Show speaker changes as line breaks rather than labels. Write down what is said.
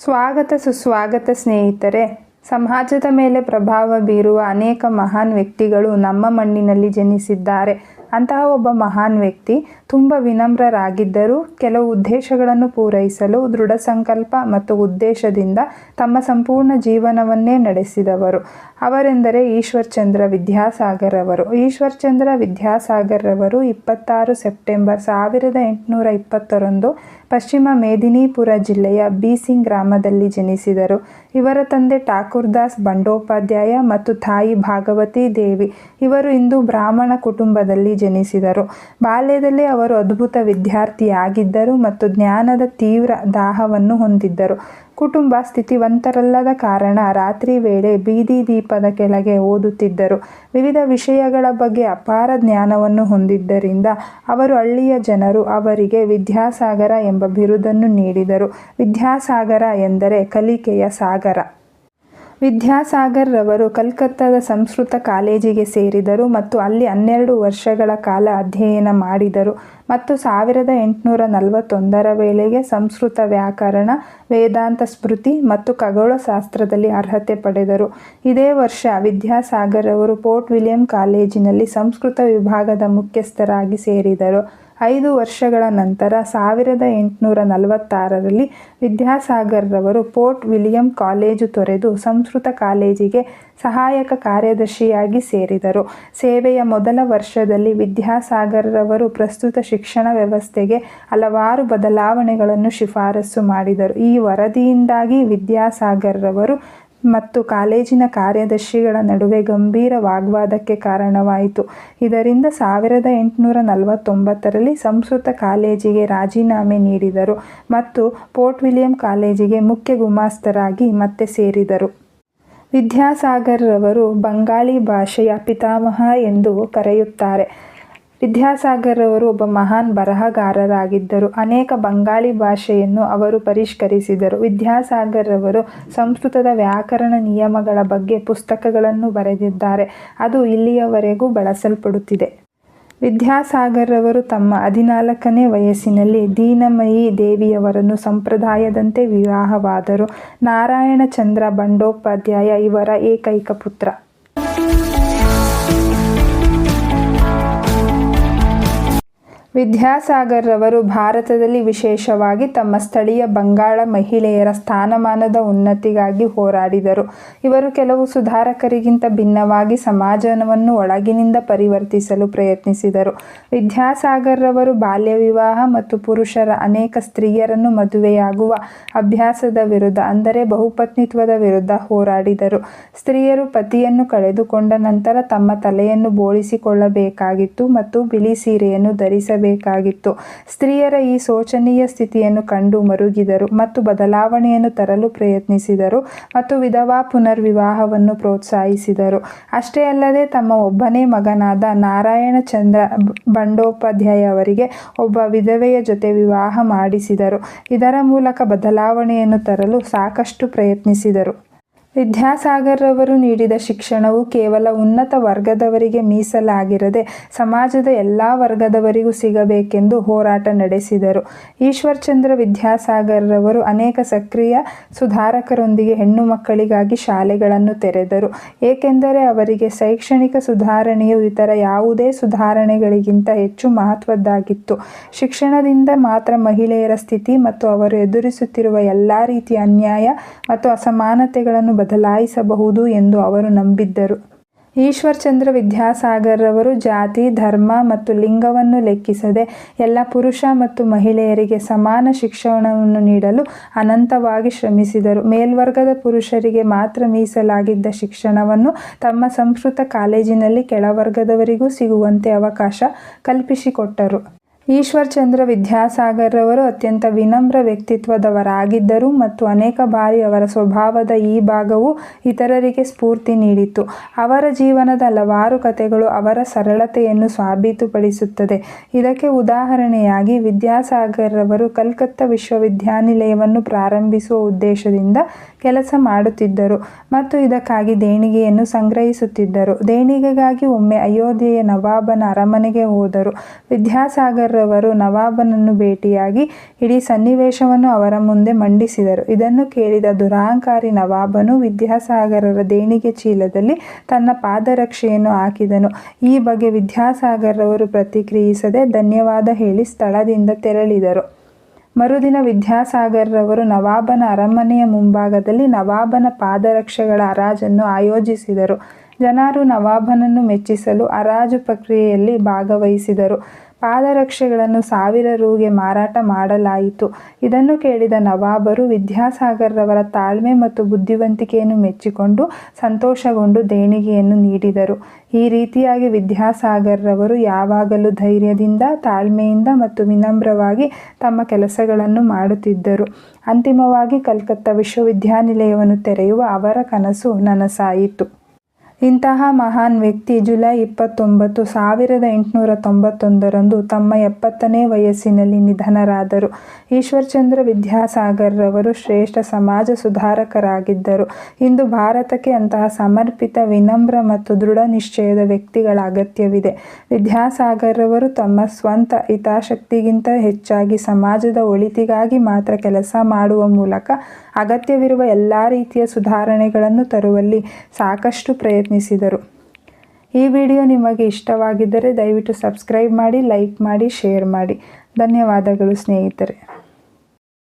ಸ್ವಾಗತ ಸುಸ್ವಾಗತ ಸ್ನೇಹಿತರೆ ಸಮಾಜದ ಮೇಲೆ ಪ್ರಭಾವ ಬೀರುವ ಅನೇಕ ಮಹಾನ್ ವ್ಯಕ್ತಿಗಳು ನಮ್ಮ ಮಣ್ಣಿನಲ್ಲಿ ಜನಿಸಿದ್ದಾರೆ. ಅಂತಹ ಒಬ್ಬ ಮಹಾನ್ ವ್ಯಕ್ತಿ ತುಂಬ ವಿನಮ್ರರಾಗಿದ್ದರೂ ಕೆಲವು ಉದ್ದೇಶಗಳನ್ನು ಪೂರೈಸಲು ದೃಢ ಸಂಕಲ್ಪ ಮತ್ತು ಉದ್ದೇಶದಿಂದ ತಮ್ಮ ಸಂಪೂರ್ಣ ಜೀವನವನ್ನೇ ನಡೆಸಿದವರು. ಅವರೆಂದರೆ ಈಶ್ವರ್ ಚಂದ್ರ ವಿದ್ಯಾಸಾಗರ್ ಅವರು ಈಶ್ವರ್ ಚಂದ್ರ ವಿದ್ಯಾಸಾಗರ್ ಅವರು ಇಪ್ಪತ್ತಾರು ಸೆಪ್ಟೆಂಬರ್ ಸಾವಿರದ ಎಂಟುನೂರ ಇಪ್ಪತ್ತರಂದು ಪಶ್ಚಿಮ ಮೇದಿನೀಪುರ ಜಿಲ್ಲೆಯ ಬೀಸಿಂಗ್ ಗ್ರಾಮದಲ್ಲಿ ಜನಿಸಿದರು. ಇವರ ತಂದೆ ಠಾಕೂರ್ದಾಸ್ ಬಂಡೋಪಾಧ್ಯಾಯ ಮತ್ತು ತಾಯಿ ಭಾಗವತಿ ದೇವಿ. ಇವರು ಇಂದು ಬ್ರಾಹ್ಮಣ ಕುಟುಂಬದಲ್ಲಿ ಜನಿಸಿದರು. ಬಾಲ್ಯದಲ್ಲೇ ಅವರು ಅದ್ಭುತ ವಿದ್ಯಾರ್ಥಿಯಾಗಿದ್ದರು ಮತ್ತು ಜ್ಞಾನದ ತೀವ್ರ ದಾಹವನ್ನು ಹೊಂದಿದ್ದರು. ಕುಟುಂಬ ಸ್ಥಿತಿವಂತರಲ್ಲದ ಕಾರಣ ರಾತ್ರಿ ವೇಳೆ ಬೀದಿ ದೀಪದ ಕೆಳಗೆ ಓದುತ್ತಿದ್ದರು. ವಿವಿಧ ವಿಷಯಗಳ ಬಗ್ಗೆ ಅಪಾರ ಜ್ಞಾನವನ್ನು ಹೊಂದಿದ್ದರಿಂದ ಅವರು ಹಳ್ಳಿಯ ಜನರು ಅವರಿಗೆ ವಿದ್ಯಾಸಾಗರ ಎಂಬ ಬಿರುದನ್ನು ನೀಡಿದರು. ವಿದ್ಯಾಸಾಗರ ಎಂದರೆ ಕಲಿಕೆಯ ಸಾಗರ. ವಿದ್ಯಾಸಾಗರ್ ರವರು ಕಲ್ಕತ್ತಾದ ಸಂಸ್ಕೃತ ಕಾಲೇಜಿಗೆ ಸೇರಿದರು ಮತ್ತು ಅಲ್ಲಿ ಹನ್ನೆರಡು ವರ್ಷಗಳ ಕಾಲ ಅಧ್ಯಯನ ಮಾಡಿದರು ಮತ್ತು ಸಾವಿರದ ಎಂಟುನೂರ ನಲವತ್ತೊಂದರ ವೇಳೆಗೆ ಸಂಸ್ಕೃತ ವ್ಯಾಕರಣ, ವೇದಾಂತ ಸ್ಮೃತಿ ಮತ್ತು ಖಗೋಳಶಾಸ್ತ್ರದಲ್ಲಿ ಅರ್ಹತೆ ಪಡೆದರು. ಇದೇ ವರ್ಷ ವಿದ್ಯಾಸಾಗರ್ ಅವರು ಪೋರ್ಟ್ ವಿಲಿಯಂ ಕಾಲೇಜಿನಲ್ಲಿ ಸಂಸ್ಕೃತ ವಿಭಾಗದ ಮುಖ್ಯಸ್ಥರಾಗಿ ಸೇರಿದರು. ಐದು ವರ್ಷಗಳ ನಂತರ ಸಾವಿರದ ಎಂಟುನೂರ ನಲವತ್ತಾರರಲ್ಲಿ ವಿದ್ಯಾಸಾಗರ್ರವರು ಪೋರ್ಟ್ ವಿಲಿಯಂ ಕಾಲೇಜು ತೊರೆದು ಸಂಸ್ಕೃತ ಕಾಲೇಜಿಗೆ ಸಹಾಯಕ ಕಾರ್ಯದರ್ಶಿಯಾಗಿ ಸೇರಿದರು. ಸೇವೆಯ ಮೊದಲ ವರ್ಷದಲ್ಲಿ ವಿದ್ಯಾಸಾಗರ್ರವರು ಪ್ರಸ್ತುತ ಶಿಕ್ಷಣ ವ್ಯವಸ್ಥೆಗೆ ಹಲವಾರು ಬದಲಾವಣೆಗಳನ್ನು ಶಿಫಾರಸು ಮಾಡಿದರು. ಈ ವರದಿಯಿಂದಾಗಿ ವಿದ್ಯಾಸಾಗರ್ ರವರು ಮತ್ತು ಕಾಲೇಜಿನ ಕಾರ್ಯದರ್ಶಿಗಳ ನಡುವೆ ಗಂಭೀರ ವಾಗ್ವಾದಕ್ಕೆ ಕಾರಣವಾಯಿತು. ಇದರಿಂದ ಸಾವಿರದ ಎಂಟುನೂರ ನಲವತ್ತೊಂಬತ್ತರಲ್ಲಿ ಸಂಸ್ಕೃತ ಕಾಲೇಜಿಗೆ ರಾಜೀನಾಮೆ ನೀಡಿದರು ಮತ್ತು ಪೋರ್ಟ್ ವಿಲಿಯಂ ಕಾಲೇಜಿಗೆ ಮುಖ್ಯ ಗುಮಾಸ್ತರಾಗಿ ಮತ್ತೆ ಸೇರಿದರು. ವಿದ್ಯಾಸಾಗರ್ರವರು ಬಂಗಾಳಿ ಭಾಷೆಯ ಪಿತಾಮಹ ಎಂದು ಕರೆಯುತ್ತಾರೆ. ವಿದ್ಯಾಸಾಗರ್ ಅವರು ಒಬ್ಬ ಮಹಾನ್ ಬರಹಗಾರರಾಗಿದ್ದರು. ಅನೇಕ ಬಂಗಾಳಿ ಭಾಷೆಯನ್ನು ಅವರು ಪರಿಷ್ಕರಿಸಿದರು. ವಿದ್ಯಾಸಾಗರ್ ಅವರು ಸಂಸ್ಕೃತದ ವ್ಯಾಕರಣ ನಿಯಮಗಳ ಬಗ್ಗೆ ಪುಸ್ತಕಗಳನ್ನು ಬರೆದಿದ್ದಾರೆ. ಅದು ಇಲ್ಲಿಯವರೆಗೂ ಬಳಸಲ್ಪಡುತ್ತಿದೆ. ವಿದ್ಯಾಸಾಗರ್ ಅವರು ತಮ್ಮ ಹದಿನಾಲ್ಕನೇ ವಯಸ್ಸಿನಲ್ಲಿ ದೀನಮಯಿ ದೇವಿಯವರನ್ನು ಸಂಪ್ರದಾಯದಂತೆ ವಿವಾಹವಾದರು. ನಾರಾಯಣ ಚಂದ್ರ ಬಂಡೋಪಾಧ್ಯಾಯ ಇವರ ಏಕೈಕ ಪುತ್ರ. ವಿದ್ಯಾಸಾಗರ್ ರವರು ಭಾರತದಲ್ಲಿ ವಿಶೇಷವಾಗಿ ತಮ್ಮ ಸ್ಥಳೀಯ ಬಂಗಾಳ ಮಹಿಳೆಯರ ಸ್ಥಾನಮಾನದ ಉನ್ನತಿಗಾಗಿ ಹೋರಾಡಿದರು. ಇವರು ಕೆಲವು ಸುಧಾರಕರಿಗಿಂತ ಭಿನ್ನವಾಗಿ ಸಮಾಜವನ್ನು ಒಳಗಿನಿಂದ ಪರಿವರ್ತಿಸಲು ಪ್ರಯತ್ನಿಸಿದರು. ವಿದ್ಯಾಸಾಗರ್ರವರು ಬಾಲ್ಯ ವಿವಾಹ ಮತ್ತು ಪುರುಷರ ಅನೇಕ ಸ್ತ್ರೀಯರನ್ನು ಮದುವೆಯಾಗುವ ಅಭ್ಯಾಸದ ವಿರುದ್ಧ, ಅಂದರೆ ಬಹುಪತ್ನಿತ್ವದ ವಿರುದ್ಧ ಹೋರಾಡಿದರು. ಸ್ತ್ರೀಯರು ಪತಿಯನ್ನು ಕಳೆದುಕೊಂಡ ನಂತರ ತಮ್ಮ ತಲೆಯನ್ನು ಬೋಳಿಸಿಕೊಳ್ಳಬೇಕಾಗಿತ್ತು ಮತ್ತು ಬಿಳಿ ಸೀರೆಯನ್ನು ಧರಿಸ ಬೇಕಾಗಿತ್ತು ಸ್ತ್ರೀಯರ ಈ ಶೋಚನೀಯ ಸ್ಥಿತಿಯನ್ನು ಕಂಡು ಮರುಗಿದರು ಮತ್ತು ಬದಲಾವಣೆಯನ್ನು ತರಲು ಪ್ರಯತ್ನಿಸಿದರು ಮತ್ತು ವಿಧವಾ ಪುನರ್ವಿವಾಹವನ್ನು ಪ್ರೋತ್ಸಾಹಿಸಿದರು. ಅಷ್ಟೇ ಅಲ್ಲದೆ ತಮ್ಮ ಒಬ್ಬನೇ ಮಗನಾದ ನಾರಾಯಣ ಚಂದ್ರ ಬಂಡೋಪಾಧ್ಯಾಯ ಅವರಿಗೆ ಒಬ್ಬ ವಿಧವೆಯ ಜೊತೆ ವಿವಾಹ ಮಾಡಿಸಿದರು. ಇದರ ಮೂಲಕ ಬದಲಾವಣೆಯನ್ನು ತರಲು ಸಾಕಷ್ಟು ಪ್ರಯತ್ನಿಸಿದರು. ವಿದ್ಯಾಸಾಗರ್ ರವರು ನೀಡಿದ ಶಿಕ್ಷಣವು ಕೇವಲ ಉನ್ನತ ವರ್ಗದವರಿಗೆ ಮೀಸಲಾಗಿರದೆ ಸಮಾಜದ ಎಲ್ಲ ವರ್ಗದವರಿಗೂ ಸಿಗಬೇಕೆಂದು ಹೋರಾಟ ನಡೆಸಿದರು. ಈಶ್ವರ್ ಚಂದ್ರ ವಿದ್ಯಾಸಾಗರ್ ರವರು ಅನೇಕ ಸಕ್ರಿಯ ಸುಧಾರಕರೊಂದಿಗೆ ಹೆಣ್ಣು ಮಕ್ಕಳಿಗಾಗಿ ಶಾಲೆಗಳನ್ನು ತೆರೆದರು. ಏಕೆಂದರೆ ಅವರಿಗೆ ಶೈಕ್ಷಣಿಕ ಸುಧಾರಣೆಯು ಇತರ ಯಾವುದೇ ಸುಧಾರಣೆಗಳಿಗಿಂತ ಹೆಚ್ಚು ಮಹತ್ವದ್ದಾಗಿತ್ತು. ಶಿಕ್ಷಣದಿಂದ ಮಾತ್ರ ಮಹಿಳೆಯರ ಸ್ಥಿತಿ ಮತ್ತು ಅವರು ಎದುರಿಸುತ್ತಿರುವ ಎಲ್ಲ ರೀತಿಯ ಅನ್ಯಾಯ ಮತ್ತು ಅಸಮಾನತೆಗಳನ್ನು ಬದಲಾಯಿಸಬಹುದು ಎಂದು ಅವರು ನಂಬಿದ್ದರು. ಈಶ್ವರ್ಚಂದ್ರ ವಿದ್ಯಾಸಾಗರ್ ರವರು ಜಾತಿ, ಧರ್ಮ ಮತ್ತು ಲಿಂಗವನ್ನು ಲೆಕ್ಕಿಸದೆ ಎಲ್ಲ ಪುರುಷ ಮತ್ತು ಮಹಿಳೆಯರಿಗೆ ಸಮಾನ ಶಿಕ್ಷಣವನ್ನು ನೀಡಲು ಅನಂತವಾಗಿ ಶ್ರಮಿಸಿದರು. ಮೇಲ್ವರ್ಗದ ಪುರುಷರಿಗೆ ಮಾತ್ರ ಮೀಸಲಾಗಿದ್ದ ಶಿಕ್ಷಣವನ್ನು ತಮ್ಮ ಸಂಸ್ಕೃತ ಕಾಲೇಜಿನಲ್ಲಿ ಕೆಳವರ್ಗದವರಿಗೂ ಸಿಗುವಂತೆ ಅವಕಾಶ ಕಲ್ಪಿಸಿಕೊಟ್ಟರು. ಈಶ್ವರ್ ಚಂದ್ರ ವಿದ್ಯಾಸಾಗರ್ ರವರು ಅತ್ಯಂತ ವಿನಮ್ರ ವ್ಯಕ್ತಿತ್ವದವರಾಗಿದ್ದರು ಮತ್ತು ಅನೇಕ ಬಾರಿ ಅವರ ಸ್ವಭಾವದ ಈ ಭಾಗವು ಇತರರಿಗೆ ಸ್ಫೂರ್ತಿ ನೀಡಿತು ಅವರ ಜೀವನದ ಹಲವಾರು ಕಥೆಗಳು ಅವರ ಸರಳತೆಯನ್ನು ಸಾಬೀತುಪಡಿಸುತ್ತದೆ. ಇದಕ್ಕೆ ಉದಾಹರಣೆಯಾಗಿ ವಿದ್ಯಾಸಾಗರ್ ರವರು ಕಲ್ಕತ್ತಾ ವಿಶ್ವವಿದ್ಯಾನಿಲಯವನ್ನು ಪ್ರಾರಂಭಿಸುವ ಉದ್ದೇಶದಿಂದ ಕೆಲಸ ಮಾಡುತ್ತಿದ್ದರು ಮತ್ತು ಇದಕ್ಕಾಗಿ ದೇಣಿಗೆಯನ್ನು ಸಂಗ್ರಹಿಸುತ್ತಿದ್ದರು. ದೇಣಿಗೆಗಾಗಿ ಒಮ್ಮೆ ಅಯೋಧ್ಯೆಯ ನವಾಬನ ಅರಮನೆಗೆ ಹೋದರು. ವಿದ್ಯಾಸಾಗರ್ ರವರು ನವಾಬನನ್ನು ಭೇಟಿಯಾಗಿ ಇಡೀ ಸನ್ನಿವೇಶವನ್ನು ಅವರ ಮುಂದೆ ಮಂಡಿಸಿದರು. ಇದನ್ನು ಕೇಳಿದ ದುರಹಂಕಾರಿ ನವಾಬನು ವಿದ್ಯಾಸಾಗರರ ದೇಣಿಗೆ ಚೀಲದಲ್ಲಿ ತನ್ನ ಪಾದರಕ್ಷೆಯನ್ನು ಹಾಕಿದನು. ಈ ಬಗ್ಗೆ ವಿದ್ಯಾಸಾಗರವರು ಪ್ರತಿಕ್ರಿಯಿಸದೆ ಧನ್ಯವಾದ ಹೇಳಿ ಸ್ಥಳದಿಂದ ತೆರಳಿದರು. ಮರುದಿನ ವಿದ್ಯಾಸಾಗರ್ರವರು ನವಾಬನ ಅರಮನೆಯ ಮುಂಭಾಗದಲ್ಲಿ ನವಾಬನ ಪಾದರಕ್ಷೆಗಳ ಹರಾಜನ್ನು ಆಯೋಜಿಸಿದರು. ಜನರು ನವಾಬನನ್ನು ಮೆಚ್ಚಿಸಲು ಹರಾಜು ಪ್ರಕ್ರಿಯೆಯಲ್ಲಿ ಭಾಗವಹಿಸಿದರು. ಪಾದರಕ್ಷೆಗಳನ್ನು ಸಾವಿರ ರೂಗೆ ಮಾರಾಟ ಮಾಡಲಾಯಿತು. ಇದನ್ನು ಕೇಳಿದ ನವಾಬರು ವಿದ್ಯಾಸಾಗರ್ರವರ ತಾಳ್ಮೆ ಮತ್ತು ಬುದ್ಧಿವಂತಿಕೆಯನ್ನು ಮೆಚ್ಚಿಕೊಂಡು ಸಂತೋಷಗೊಂಡು ದೇಣಿಗೆಯನ್ನು ನೀಡಿದರು. ಈ ರೀತಿಯಾಗಿ ವಿದ್ಯಾಸಾಗರ್ರವರು ಯಾವಾಗಲೂ ಧೈರ್ಯದಿಂದ, ತಾಳ್ಮೆಯಿಂದ ಮತ್ತು ವಿನಮ್ರವಾಗಿ ತಮ್ಮ ಕೆಲಸಗಳನ್ನು ಮಾಡುತ್ತಿದ್ದರು. ಅಂತಿಮವಾಗಿ ಕಲ್ಕತ್ತಾ ವಿಶ್ವವಿದ್ಯಾನಿಲಯವನ್ನು ತೆರೆಯುವ ಅವರ ಕನಸು ನನಸಾಯಿತು. ಇಂತಹ ಮಹಾನ್ ವ್ಯಕ್ತಿ ಜುಲೈ ಇಪ್ಪತ್ತೊಂಬತ್ತು ಸಾವಿರದ ಎಂಟುನೂರ ತೊಂಬತ್ತೊಂದರಂದು ತಮ್ಮ ಎಪ್ಪತ್ತನೇ ವಯಸ್ಸಿನಲ್ಲಿ ನಿಧನರಾದರು. ಈಶ್ವರ್ಚಂದ್ರ ವಿದ್ಯಾಸಾಗರ್ರವರು ಶ್ರೇಷ್ಠ ಸಮಾಜ ಸುಧಾರಕರಾಗಿದ್ದರು. ಇಂದು ಭಾರತಕ್ಕೆ ಅಂತಹ ಸಮರ್ಪಿತ, ವಿನಮ್ರ ಮತ್ತು ದೃಢ ನಿಶ್ಚಯದ ವ್ಯಕ್ತಿಗಳ ಅಗತ್ಯವಿದೆ. ವಿದ್ಯಾಸಾಗರ್ರವರು ತಮ್ಮ ಸ್ವಂತ ಹಿತಾಸಕ್ತಿಗಿಂತ ಹೆಚ್ಚಾಗಿ ಸಮಾಜದ ಒಳಿತಿಗಾಗಿ ಮಾತ್ರ ಕೆಲಸ ಮಾಡುವ ಮೂಲಕ ಅಗತ್ಯವಿರುವ ಎಲ್ಲ ರೀತಿಯ ಸುಧಾರಣೆಗಳನ್ನು ತರುವಲ್ಲಿ ಸಾಕಷ್ಟು ಪ್ರಯತ್ನಿಸಿದರು. ಈ ವಿಡಿಯೋ ನಿಮಗೆ ಇಷ್ಟವಾಗಿದ್ದರೆ ದಯವಿಟ್ಟು ಸಬ್ಸ್ಕ್ರೈಬ್ ಮಾಡಿ ಲೈಕ್ ಮಾಡಿ ಶೇರ್ ಮಾಡಿ. ಧನ್ಯವಾದಗಳು ಸ್ನೇಹಿತರೆ.